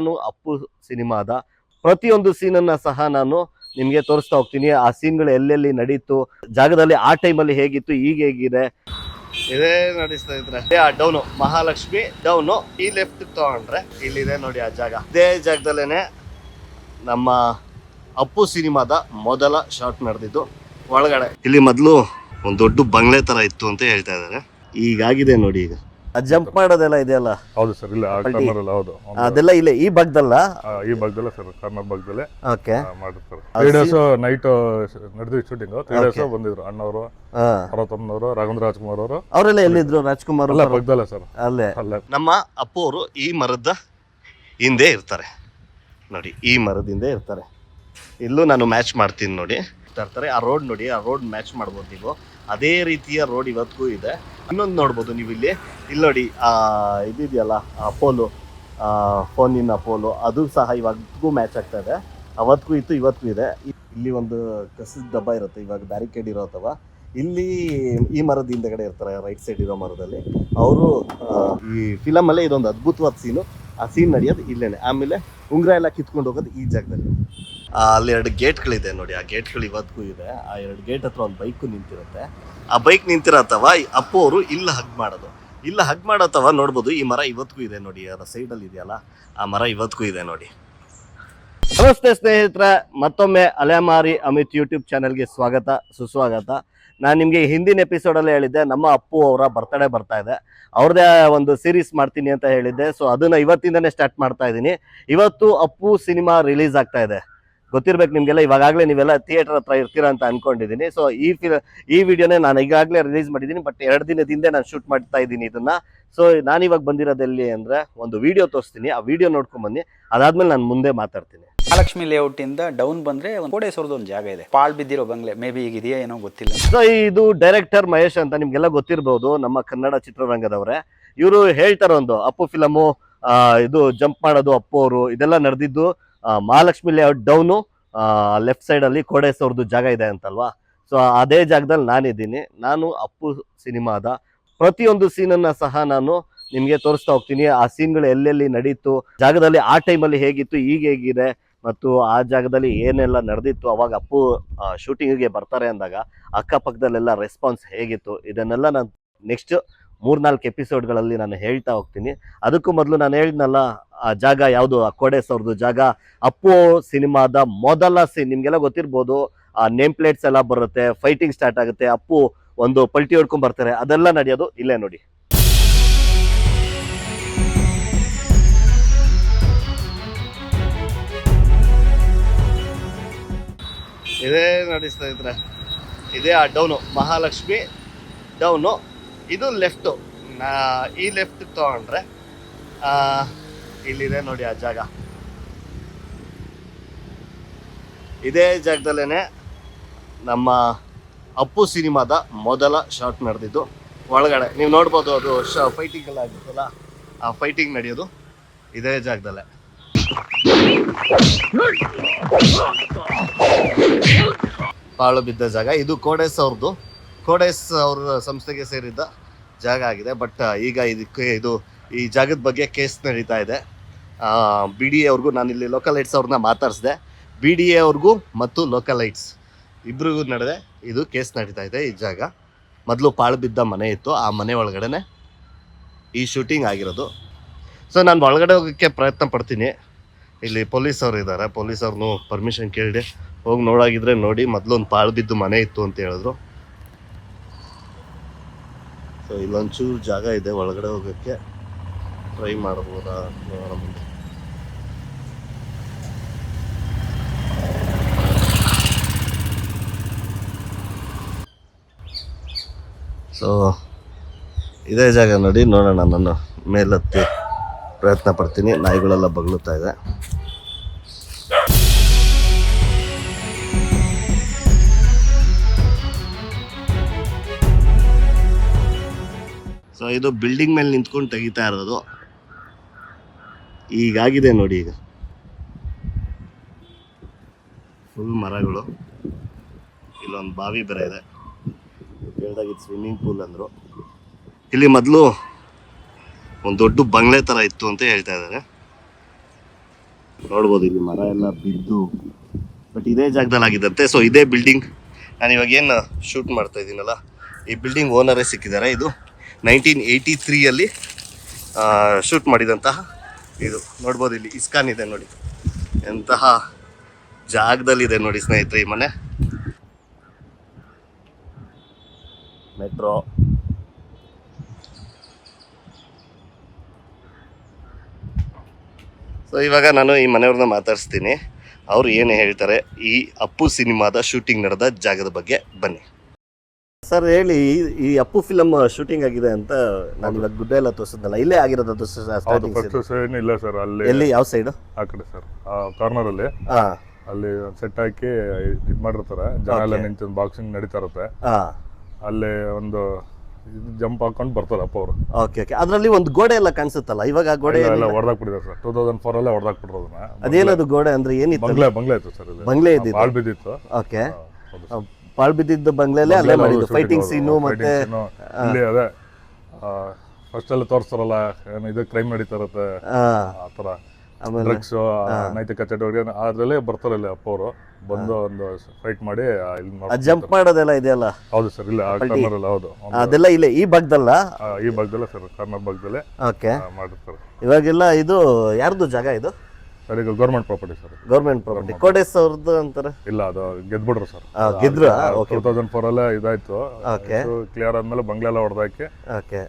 ನಾನು ಅಪ್ಪು ಸಿನಿಮಾದ ಪ್ರತಿಯೊಂದು ಸೀನನ್ನು ಸಹ ನಾನು ನಿಮಗೆ ತೋರಿಸ್ತಾ ಹೋಗ್ತೀನಿ. ಆ ಸೀನ್ಗಳು ಎಲ್ಲೆಲ್ಲಿ ನಡೀತು, ಜಾಗದಲ್ಲಿ ಆ ಟೈಮಲ್ಲಿ ಹೇಗಿತ್ತು, ಈಗ ಹೇಗಿದೆ? ಇದೇ ನಡೆಸ್ತಾ ಇದ್ರೆ. ಆ ಡೌನು, ಮಹಾಲಕ್ಷ್ಮಿ ಡೌನು ಈ ಲೆಫ್ಟ್ ತಗೊಂಡ್ರೆ ಇಲ್ಲಿದೆ ನೋಡಿ ಆ ಜಾಗ. ಇದೇ ಜಾಗದಲ್ಲೇ ನಮ್ಮ ಅಪ್ಪು ಸಿನಿಮಾದ ಮೊದಲ ಶಾಟ್ ನಡೆದಿದ್ದು ಒಳಗಡೆ. ಇಲ್ಲಿ ಮೊದಲು ಒಂದು ದೊಡ್ಡ ಬಂಗ್ಲೆ ತರ ಇತ್ತು ಅಂತ ಹೇಳ್ತಾ ಇದ್ದಾರೆ. ಈಗಾಗಿದೆ ನೋಡಿ ಈಗ. ಜಂಪ್ ಮಾಡೋದೆಲ್ಲ ಇದೆಯಲ್ಲ? ಹೌದು ಸರ್ ಇಲ್ಲ. ಕಾರ್ನರ್ ಹೌದು. ಅದೆಲ್ಲ ಇಲ್ಲ ಈ ಭಾಗದಲ್ಲ ಆ, ಈ ಭಾಗದಲ್ಲೇ ಸರ್ ಕಾರ್ನರ್ ಭಾಗದಲ್ಲೇ ಓಕೆ ಮಾಡಿರ್ತಾರೆ ತ್ರೀ ಡೇಸ್ ನೈಟ್ ನಡೆದಿದ್ದು ಶೂಟಿಂಗ್ ತ್ರೀ ಡೇಸ್ ಬಂದಿದ್ರು ಅಣ್ಣವರು ಭರತಮ್ಮನವರು ರಾಘವೇಂದ್ರ ರಾಜ್ಕುಮಾರ್ ಅವರು. ಅವರೆಲ್ಲ ಎಲ್ಲಿದ್ರು ರಾಜ್ಕುಮಾರ್ ಎಲ್ಲ? ಭಾಗದಲ್ಲೇ ಸರ್. ಅಲ್ಲೇ. ಅಲ್ಲೇ. ನಮ್ಮ ಅಪ್ಪು ಅವರು ಈ ಮರದ ಹಿಂದೆ ಇರ್ತಾರೆ. ನೋಡಿ ಈ ಮರದ ಹಿಂದೆ ಇರ್ತಾರೆ. ಇಲ್ಲೂ ನಾನು ಮ್ಯಾಚ್ ಮಾಡ್ತೀನಿ ನೋಡಿ. ಇರ್ತಾರೆ. ಆ ರೋಡ್ ನೋಡಿ ಆ ರೋಡ್ ಮ್ಯಾಚ್ ಮಾಡ್ಬೋದು ನೀವು. ಅದೇ ರೀತಿಯ ರೋಡ್ ಇವತ್ತಿಗೂ ಇದೆ. ಇನ್ನೊಂದು ನೋಡ್ಬೋದು ನೀವು ಇಲ್ಲಿ. ಇಲ್ಲಿ ನೋಡಿ, ಆ, ಇದಿದೆಯಲ್ಲ ಅಪೋಲೋ ಫೋನಿನ ಅಪೋಲೋ ಅದು ಸಹ ಇವಾಗೂ ಮ್ಯಾಚ್ ಆಗ್ತಾ ಇದೆ. ಅವತ್ತಿಗೂ ಇತ್ತು, ಇವತ್ತಿಗೂ ಇದೆ. ಇಲ್ಲಿ ಒಂದು ಕಸದ ಡಬ್ಬ ಇರುತ್ತೆ, ಇವಾಗ ಬ್ಯಾರಿಕೇಡ್ ಇರೋ ಅಥವಾ. ಇಲ್ಲಿ ಈ ಮರದ ಹಿಂದೆಗಡೆ ಇರ್ತಾರೆ ರೈಟ್ ಸೈಡ್ ಇರೋ ಮರದಲ್ಲಿ. ಅವರು ಈ ಫಿಲಮಲ್ಲೇ ಇದೊಂದು ಅದ್ಭುತವಾದ ಸೀನು ಆ ಸೀನ್ ನಡೆಯೋದು ಇಲ್ಲೇನೆ. ಆಮೇಲೆ ಉಂಗುರ ಎಲ್ಲ ಕಿತ್ಕೊಂಡು ಹೋಗೋದು ಈ ಜಾಗದಲ್ಲಿ. ಅಲ್ಲಿ ಎರಡು ಗೇಟ್ಗಳಿದೆ ನೋಡಿ. ಆ ಗೇಟ್ಗಳು ಇವತ್ತಿಗೂ ಇದೆ. ಆ ಎರಡು ಗೇಟ್ ಹತ್ರ ಒಂದು ಬೈಕು ನಿಂತಿರುತ್ತೆ. ಆ ಬೈಕ್ ನಿಂತಿರತ್ತವ? ಅಪ್ಪು ಅವರು ಇಲ್ಲ ಹಗ್ ಮಾಡೋದು. ಇಲ್ಲ ಹಗ್ ಮಾಡತ್ತವ ನೋಡ್ಬೋದು. ಈ ಮರ ಇವತ್ತಿಗೂ ಇದೆ ನೋಡಿ. ಅದರ ಸೈಡಲ್ಲಿ ಇದೆಯಲ್ಲ, ಆ ಮರ ಇವತ್ತಿಗೂ ಇದೆ ನೋಡಿ. ನಮಸ್ತೆ ಸ್ನೇಹಿತರೆ. ಮತ್ತೊಮ್ಮೆ ಅಲೆಮಾರಿ ಅಮಿತ್ ಯೂಟ್ಯೂಬ್ ಚಾನೆಲ್ಗೆ ಸ್ವಾಗತ, ಸುಸ್ವಾಗತ. ನಾನು ನಿಮಗೆ ಹಿಂದಿನ ಎಪಿಸೋಡಲ್ಲಿ ಹೇಳಿದ್ದೆ, ನಮ್ಮ ಅಪ್ಪು ಅವರ ಬರ್ತಡೇ ಬರ್ತಾ ಇದೆ. ಅವ್ರದ್ದೇ ಒಂದು ಸೀರೀಸ್ ಮಾಡ್ತೀನಿ ಅಂತ ಹೇಳಿದ್ದೆ. ಸೊ ಅದನ್ನು ಇವತ್ತಿಂದನೇ ಸ್ಟಾರ್ಟ್ ಮಾಡ್ತಾ ಇದ್ದೀನಿ ಇವತ್ತು ಅಪ್ಪು ಸಿನಿಮಾ ರಿಲೀಸ್ ಆಗ್ತಾ ಇದೆ. ಗೊತ್ತಿರ್ಬೇಕು ನಿಮಗೆಲ್ಲ ಇವಾಗಲೇ ನೀವೆಲ್ಲ ಥಿಯೇಟರ್ ಹತ್ರ ಇರ್ತೀರಾ ಅಂತ ಅನ್ಕೊಂಡಿದ್ದೀನಿ ಸೊ ಈ ಫಿಲ್ ಈ ವಿಡಿಯೋನೇ ನಾನು ಈಗಾಗಲೇ ರಿಲೀಸ್ ಮಾಡಿದ್ದೀನಿ ಬಟ್ ಎರಡು ದಿನದಿಂದ ನಾನು ಶೂಟ್ ಮಾಡ್ತಾ ಇದ್ದೀನಿ ಇದನ್ನ. ಸೊ ನಾನು ಇವಾಗ ಬಂದಿರೋದು ಎಲ್ಲಿ ಅಂದರೆ ಒಂದು ವಿಡಿಯೋ ತೋರಿಸ್ತೀನಿ. ಆ ವಿಡಿಯೋ ನೋಡ್ಕೊಂಡ್ ಬನ್ನಿ. ಅದಾದ್ಮೇಲೆ ನಾನು ಮುಂದೆ ಮಾತಾಡ್ತೀನಿ. ಮಹಾಲಕ್ಷ್ಮಿ ಲೇಔಟ್ ಇಂದ ಡೌನ್ ಬಂದ್ರೆ ಒಂದು ಕೋಡೇಶ್ವರದ ಒಂದು ಜಾಗ ಇದೆ. ಪಾಳ್ ಬಿದ್ದಿರೋ ಬಂಗ್ಲೆ. ಮೇ ಬಿ ಈಗ ಇದೆಯಾ ಏನೋ ಗೊತ್ತಿಲ್ಲ. ಸೊ ಇದು ಡೈರೆಕ್ಟರ್ ಮಹೇಶ್ ಅಂತ ನಿಮ್ಗೆಲ್ಲ ಗೊತ್ತಿರಬಹುದು ನಮ್ಮ ಕನ್ನಡ ಚಿತ್ರರಂಗದವರೇ. ಇವರು ಹೇಳ್ತಾರೆ ಒಂದು ಅಪ್ಪು ಫಿಲಮು ಇದು ಜಂಪ್ ಮಾಡೋದು ಅಪ್ಪು ಅವರು. ಇದೆಲ್ಲ ನಡೆದಿದ್ದು Mahalakshmi layout down left side ಅಲ್ಲಿ ಕೋಡೇಸ್ ಅವ್ರದ್ದು ಜಾಗ ಇದೆ ಅಂತಲ್ವಾ? ಸೊ ಅದೇ ಜಾಗದಲ್ಲಿ ನಾನಿದ್ದೀನಿ. ನಾನು ಅಪ್ಪು ಸಿನಿಮಾದ ಪ್ರತಿಯೊಂದು ಸೀನನ್ನ ಸಹ ನಾನು ನಿಮಗೆ ತೋರಿಸ್ತಾ ಹೋಗ್ತೀನಿ. ಆ ಸೀನ್ಗಳು ಎಲ್ಲೆಲ್ಲಿ ನಡೀತು, ಜಾಗದಲ್ಲಿ ಆ ಟೈಮಲ್ಲಿ ಹೇಗಿತ್ತು, ಈಗ ಹೇಗಿದೆ, ಮತ್ತು ಆ ಜಾಗದಲ್ಲಿ ಏನೆಲ್ಲ ನಡೆದಿತ್ತು, ಅವಾಗ ಅಪ್ಪು ಶೂಟಿಂಗಿಗೆ ಬರ್ತಾರೆ ಅಂದಾಗ ಅಕ್ಕಪಕ್ಕದಲ್ಲೆಲ್ಲ ರೆಸ್ಪಾನ್ಸ್ ಹೇಗಿತ್ತು, ಇದನ್ನೆಲ್ಲ ನಾನು ನೆಕ್ಸ್ಟ್ ಮೂರ್ನಾಲ್ಕು ಎಪಿಸೋಡ್ಗಳಲ್ಲಿ ನಾನು ಹೇಳ್ತಾ ಹೋಗ್ತೀನಿ. ಅದಕ್ಕೂ ಮೊದಲು ನಾನು ಹೇಳಿದ್ನಲ್ಲ, ಆ ಜಾಗ ಯಾವುದು? ಆ ಅವ್ರದ್ದು ಜಾಗ. ಅಪ್ಪು ಸಿನಿಮಾದ ಮೊದಲ ಸೀನ್ ನಿಮಗೆಲ್ಲ ಗೊತ್ತಿರ್ಬೋದು, ಆ ನೇಮ್ ಪ್ಲೇಟ್ಸ್ ಎಲ್ಲ ಬರುತ್ತೆ ಫೈಟಿಂಗ್ ಸ್ಟಾರ್ಟ್ ಆಗುತ್ತೆ. ಅಪ್ಪು ಒಂದು ಪಲ್ಟಿ ಹೊಡ್ಕೊಂಡ್ ಬರ್ತಾರೆ. ಅದೆಲ್ಲ ನಡೆಯೋದು ಇಲ್ಲೇ ನೋಡಿ. ಇದೇ ನಡೆಸ್ತಾ ಇದ್ರೆ. ಇದೇ ಆ ಡೌನು. ಮಹಾಲಕ್ಷ್ಮಿ ಡೌನು. ಇದು ಲೆಫ್ಟು ಈ ಲೆಫ್ಟ್ ತಗೊಂಡ್ರೆ ಇಲ್ಲಿದೆ ನೋಡಿ ಆ ಜಾಗ. ಇದೇ ಜಾಗದಲ್ಲೇ ನಮ್ಮ ಅಪ್ಪು ಸಿನಿಮಾದ ಮೊದಲ ಶಾಟ್ ನಡೆದಿದ್ದು. ಒಳಗಡೆ, ನೀವು ನೋಡ್ಬೋದು ಅದು ಶ ಫೈಟಿಂಗ್ ಎಲ್ಲ ಆಗಿತ್ತಲ್ಲ, ಆ ಫೈಟಿಂಗ್ ನಡೆಯೋದು ಇದೇ ಜಾಗದಲ್ಲೇ. ಪಾಳು ಬಿದ್ದ ಜಾಗ. ಇದು ಕೋಡೇಸ್ ಅವ್ರದ್ದು ಕೋಡೇಸ್ ಅವ್ರ ಸಂಸ್ಥೆಗೆ ಸೇರಿದ್ದ ಜಾಗ ಆಗಿದೆ. ಬಟ್ ಈಗ ಇದಕ್ಕೆ ಇದು ಈ ಜಾಗದ ಬಗ್ಗೆ ಕೇಸ್ ನಡೀತಾ ಇದೆ. ಬಿ ಡಿ ಎ ಅವ್ರಿಗೂ ನಾನು ಇಲ್ಲಿ ಲೋಕಲೈಟ್ಸ್ ಅವ್ರನ್ನ ಮಾತಾಡಿಸಿದೆ. ಬಿ ಡಿ ಎ ಅವ್ರಿಗೂ ಮತ್ತು ಲೋಕಲೈಟ್ಸ್ ಇಬ್ರಿಗೂ ನಡೆದೆ. ಇದು ಕೇಸ್ ನಡೀತಾ ಇದೆ ಈ ಜಾಗ. ಮೊದಲು ಪಾಳು ಬಿದ್ದ ಮನೆ ಇತ್ತು. ಆ ಮನೆ ಒಳಗಡೆ ಈ ಶೂಟಿಂಗ್ ಆಗಿರೋದು. ಸೊ ನಾನು ಒಳಗಡೆ ಹೋಗೋಕ್ಕೆ ಪ್ರಯತ್ನ ಪಡ್ತೀನಿ. ಇಲ್ಲಿ ಪೊಲೀಸ್ ಅವ್ರು ಇದ್ದಾರೆ ಪೊಲೀಸ್ ಪರ್ಮಿಷನ್ ಕೇಳಿ ಹೋಗಿ ನೋಡಾಗಿದ್ರೆ ನೋಡಿ. ಮೊದಲು ಒಂದು ಪಾಳು ಬಿದ್ದು ಮನೆ ಇತ್ತು ಅಂತ ಹೇಳಿದ್ರು. ಸೊ ಇಲ್ಲೊಂಚೂರು ಜಾಗ ಇದೆ. ಒಳಗಡೆ ಹೋಗೋಕ್ಕೆ ಟ್ರೈ ಮಾಡ್ಬೋದಾ ನೋಡೋಣ ಮುಂದೆ. ಸೊ ಇದೇ ಜಾಗ ನೋಡಿ, ನೋಡೋಣ ನಾನು ಮೇಲತ್ತಿ ಪ್ರಯತ್ನ ಪಡ್ತೀನಿ. ನಾಯಿಗಳೆಲ್ಲ ಬಗ್ಲುತ್ತಾ ಇದೆ. ಸೊ ಇದು ಬಿಲ್ಡಿಂಗ್ ಮೇಲೆ ನಿಂತ್ಕೊಂಡು ತೆಗಿತಾ ಇರೋದು. ಈಗಾಗಿದೆ ನೋಡಿ ಈಗ. ಫುಲ್ ಮರಗಳು. ಇಲ್ಲೊಂದು ಬಾವಿ ಬೇರೆ ಇದೆ. ಹೇಳ್ದಾಗ ಇದು ಸ್ವಿಮ್ಮಿಂಗ್ ಪೂಲ್ ಅಂದರು. ಇಲ್ಲಿ ಮೊದಲು ಒಂದು ದೊಡ್ಡ ಬಂಗ್ಲೆ ಥರ ಇತ್ತು ಅಂತ ಹೇಳ್ತಾ ಇದ್ದಾರೆ. ನೋಡ್ಬೋದು ಇಲ್ಲಿ ಮರ ಎಲ್ಲ ಬಿದ್ದು ಬಟ್ ಇದೇ ಜಾಗದಲ್ಲಿ ಆಗಿದ್ದಂತೆ. ಸೊ ಇದೇ ಬಿಲ್ಡಿಂಗ್ ನಾನು ಇವಾಗ ಏನು ಶೂಟ್ ಮಾಡ್ತಾ ಇದ್ದೀನಲ್ಲ, ಈ ಬಿಲ್ಡಿಂಗ್ ಓನರೇ ಸಿಕ್ಕಿದ್ದಾರೆ. ಇದು ನೈನ್ಟೀನ್ ಏಯ್ಟಿ ತ್ರೀಯಲ್ಲಿ ಶೂಟ್ ಮಾಡಿದಂತಹ ಇದು. ನೋಡ್ಬೋದು ಇಲ್ಲಿ ಇಸ್ಕಾನ್ ಇದೆ ನೋಡಿ. ಎಂತಹ ಜಾಗದಲ್ಲಿದೆ ನೋಡಿ ಸ್ನೇಹಿತರೆ ಈ ಮನೆ. ಮೆಟ್ರೋ ಸೊ ಇವಾಗ ನಾನು ಈ ಮನೆಯವ್ರನ್ನ ಮಾತಾಡಿಸ್ತೀನಿ. ಅವ್ರು ಏನು ಹೇಳ್ತಾರೆ ಈ ಅಪ್ಪು ಸಿನಿಮಾದ ಶೂಟಿಂಗ್ ನಡೆದ ಜಾಗದ ಬಗ್ಗೆ ಬನ್ನಿ. ಸರ್ ಹೇಳಿ ಈ- ಅಪ್ಪು ಫಿಲಮ್ ಶೂಟಿಂಗ್ ಆಗಿದೆ ಅಂತ ನಾನು ಇವಾಗ ಗುಡ್ಡ ಎಲ್ಲ ತೋರಿಸಿದ್ನಲ್ಲ ಇಲ್ಲೇ ಆಗಿರೋದು ಅದು ಹೌದು ಸ್ಟಾರ್ಟಿಂಗ್ ಫಸ್ಟ್ ಸೈಡ್ ಇಲ್ಲ ಸರ್ ಅಲ್ಲಿ ಎಲ್ಲಿ ಯಾವ ಸೈಡು ಆ ಕಡೆ ಸರ್ ಆ ಕಾರ್ನರ್ ಅಲ್ಲಿ. ಹಾ ಅಲ್ಲಿ ಸೆಟ್ ಹಾಕಿ ಇದ್ ಮಾಡಿರ್ತಾರೆ ಜನ ಎಲ್ಲ ನಿಂತು ಬಾಕ್ಸಿಂಗ್ ನಡೀತಾ ಇರುತ್ತೆ. ಹಾ ಅಲ್ಲಿ ಒಂದು ಜಂಪ್ ಹಾಕೊಂಡು ಬರ್ತಾರೆ ಅಪ್ಪ ಅವರು. ಓಕೆ ಓಕೆ ಅದರಲ್ಲಿ ಒಂದು ಗೋಡೆ ಎಲ್ಲ ಕಾಣಿಸುತ್ತಲ್ಲ? ಇವಾಗ ಆ ಗೋಡೆ ಎಲ್ಲ ಹೊಡೆದಾಕ್ಬಿಟ್ಟಿದ್ದಾರೆ ಸರ್. ಟೂ ತೌಸಂಡ್ ಫೋರ್ ಅಲ್ಲೇ ಅದನ್ನ. ಅದೇನದು ಗೋಡೆ ಅಂದ್ರೆ ಏನಿತ್ತು ಬಂಗ್ಲೆ ಬಂಗ್ಲೆ ಇತ್ತು ಸರ್ ಇದು. ಬಂಗ್ಲೆ ಇದ್ದಿದ್ದು? ಬಾಳ್ ಬಿದ್ದಿತ್ತು. ಓಕೆ ಪಾಳ್ ಬಿದ್ದಿದ್ದ ಬಂಗ್ಲೆಲ್ಲೇ ಅಲ್ಲೇ ಮಾಡಿದ್ದು? ಫೈಟಿಂಗ್ ಸೀನು ಮತ್ತೆ ಇಲ್ಲಿ ಅದೇ ಫಸ್ಟ್ ಅಲ್ಲಿ ತೋರಿಸ್ತಾರಲ್ಲ ಏನು ಇದು ಕ್ರೈಮ್ ನಡೀತಾ ಇರುತ್ತೆ. ಆ. ಥರ. ಆಮೇಲೆ ಡ್ರಗ್ಸ್ ನೈತಿಕ ಚಟುವಟಿಕೆ ಅದ್ರಲ್ಲೇ ಬರ್ತಾರಲ್ಲ ಇಲ್ಲಿ ಅಪ್ಪ ಅವರು ಬಂದು ಒಂದು ಫೈಟ್ ಮಾಡಿ. ಜಂಪ್ ಮಾಡೋದೆಲ್ಲ ಇದೆಯಲ್ಲ? ಹೌದು ಸರ್ ಇಲ್ಲ ಕಾರ್ನರ್ ಅಲ್ಲ ಹೌದು. ಅದೆಲ್ಲ ಇಲ್ಲ ಈ ಭಾಗದಲ್ಲ ಈ ಭಾಗದಲ್ಲ ಸರ್ ಕಾರ್ನರ್ ಭಾಗದಲ್ಲೇ ಓಕೆ ಮಾಡಿರ್ತಾರೆ ಇವಾಗೆಲ್ಲ ಇದು ಯಾರ್ದು ಜಾಗ ಇದು? ಸರ್ ಈಗ government property sir. Government property Kodesh ಅವ್ರದ್ದು ಅಂತಾರೆ? ಇಲ್ಲ ಅದು ಗೆದ್ಬಿಡ್ರು ಸರ್. ಗೆದ್ರ? ಓಕೆ ಟೂ ತೌಸಂಡ್ ಫೋರ್ ಅಲ್ಲೇ ಇದಾಯ್ತು. ಓಕೆ ಕ್ಲಿಯರ್ ಆದ್ಮೇಲೆ ಬಂಗ್ಲೆ ಎಲ್ಲ ಹೊಡೆದಾಕಿ ಓಕೆ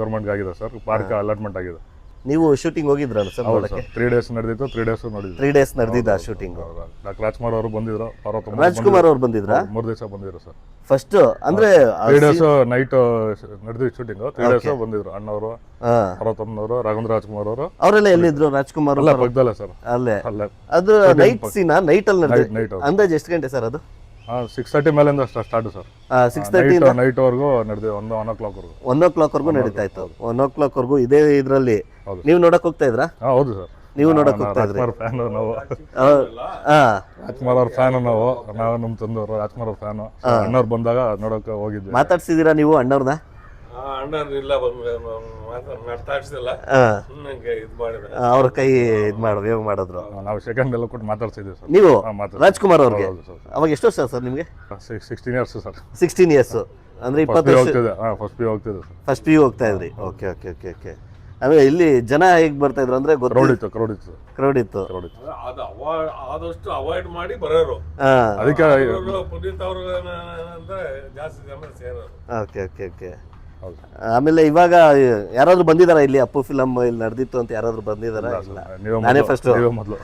ಗೌರ್ಮೆಂಟ್ಗೆ ಆಗಿದೆ ಸರ್. ಪಾರ್ಕ್ ಅಲಾಟ್ಮೆಂಟ್ ಆಗಿದೆ. ನೀವು ಶೂಟಿಂಗ್ ಹೋಗಿದ್ರಲ್ಲ ಸರ್ ನೋಡಕ್ಕೆ? ತ್ರೀ ಡೇಸ್ ನಡೆದಿತ್ತು ತ್ರೀ ಡೇಸ್ ನೋಡಿದ್ರು ತ್ರೀ ಡೇಸ್ ನಡೆದಿದ್ದ ಶೂಟಿಂಗ್ ಡಾಕ್ಟರ್ ರಾಜ್ಕುಮಾರ್ ಅವರು ಬಂದಿದ್ರು ಪಾರ್ವತಮ್ಮ ರಾಜ್ಕುಮಾರ್ ಅವ್ರು ಬಂದಿದ್ರಾ? ಮೂರು ದಿವಸ ಬಂದಿದ್ರು ಸರ್ ಫಸ್ಟ್ ಅಂದ್ರೆ ತ್ರೀ ಡೇಸ್ ನೈಟ್ ನಡೆದಿದ್ದು ಶೂಟಿಂಗ್ ತ್ರೀ ಡೇಸ್ ಬಂದಿದ್ರು ಅಣ್ಣವರು ಪಾರ್ವತಮ್ಮನವರು ರಾಘವೇಂದ್ರ ರಾಜ್ಕುಮಾರ್ ಅವರು. ಅವರೆಲ್ಲ ಎಲ್ಲಿದ್ರು? ರಾಜ್ಕುಮಾರ್ ಅಲ್ಲ ಅವರು ಪಕ್ಕದಲ್ಲೇ ಸರ್ ಅಲ್ಲೇ. ಅಲ್ಲೇ. ಅದು ನೈಟ್ ಸೀನಾ ನೈಟ್ ಅಲ್ಲಿ ನೈಟ್ ನಡೆದ ನೈಟ್ ಅಂದಾಜು ಎಷ್ಟು ಗಂಟೆ ಸರ್ ಅದು? ಸಿಕ್ಸ್ ತರ್ಟಿ ಮೇಲಿಂದ start sir six thirty night ನೈಟ್ವರೆಗೂ ನಡೆದಿದೆ ಒಂದು ಒನ್ ಓ ಕ್ಲಾಕ್ವರೆಗೂ ಒನ್ ಓ ಕ್ಲಾಕ್ ವರ್ಗು ನಡೀತಾ ಇತ್ತು. ಒನ್ ಓ ಕ್ಲಾಕ್ ವರ್ಗು ಇದೇ ಇದ್ರಲ್ಲಿ. ನೀವು ನೋಡಕ್ ಹೋಗ್ತಾ ಇದ್ರಾ? ಹೌದು ಸರ್ ನೀವು ನೋಡಕ್ ಹೋಗ್ತಾ ಇದ್ರಿ. ಅವ್ರ ಫ್ಯಾನ್ ನಾವು. ರಾಜ್ಕುಮಾರ್ ಅವ್ರ ಫ್ಯಾನ್ ನಾವು. ನಾವು ನಮ್ಮ ತಂದವರು ರಾಜ್ಕುಮಾರ್ ಅವ್ರ ಫ್ಯಾನ್ ಅಣ್ಣವ್ರು ಬಂದಾಗ ನೋಡಕ್ ಹೋಗಿದ್ವಿ. ಮಾತಾಡ್ಸಿದೀರಾ ನೀವು ಅಣ್ಣವ್ರನ್ನ ಅಣ್ಣನಿಲ್ಲ ಮಾತಾಡ್ಸಿಲ್ಲ ಅವ್ರ ಕೈ ಇದು ಮಾಡು ಯೋಗ ಮಾಡಿದ್ರು. ನಾವು ಸೆಕೆಂಡ್ ಎಲ್ಲ ಕೊಟ್ಟು ಮಾತಾಡ್ಸಿದ್ವಿ ಸರ್. ನೀವು. ರಾಜ್ಕುಮಾರ್ ಅವ್ರಿಗೆ? ಅವಾಗ ಎಷ್ಟು ವರ್ಷ ಸರ್ ನಿಮಗೆ? Sixteen years sir. Sixteen years ಅಂದ್ರೆ ಫಸ್ಟ್ ಇಪ್ಪತ್ತು ಪಿ ಹಾಂ ಫಸ್ಟ್ ಪಿ ಹೋಗ್ತಿದ್ದೆ ಸರ್. ಫಸ್ಟ್ ಪಿ ಯು ಹೋಗ್ತಾ ಇದ್ರಿ. ಓಕೆ ಓಕೆ ಓಕೆ ಓಕೆ ಆಮೇಲೆ ಇಲ್ಲಿ ಜನ ಹೇಗ್ ಬರ್ತಾ ಇದ್ರು ಅಂದ್ರೆ ಕ್ರೌಡ್ ಕ್ರೌಡಿತ್ತು ಇತ್ತು ಕ್ರೌಡ್ ಇತ್ತು ಕ್ರೌಡ್ ಇತ್ತು. ಕ್ರೌಡ್ ಇತ್ತು. ಅದು ಆದಷ್ಟು ಅವಾಯ್ಡ್ ಮಾಡಿ ಬರೋರು. ಹಾ. ಅದಕ್ಕೆ ಪುನೀತ್ ಅವ್ರು ಅಂದ್ರೆ ಜಾಸ್ತಿ ಜನ ಸೇರೋರು. ಓಕೆ ಓಕೆ ಓಕೆ ಆಮೇಲೆ ಇವಾಗ ಯಾರಾದ್ರೂ ಬಂದಿದಾರ ಇಲ್ಲಿ ಅಪ್ಪು ಫಿಲಮ್ ಇಲ್ಲಿ ನಡೆದಿತ್ತು ಅಂತ ಯಾರಾದ್ರೂ ಬಂದಿದಾರ? ನಾನೇ ಫಸ್ಟ್ ಮೊದಲು.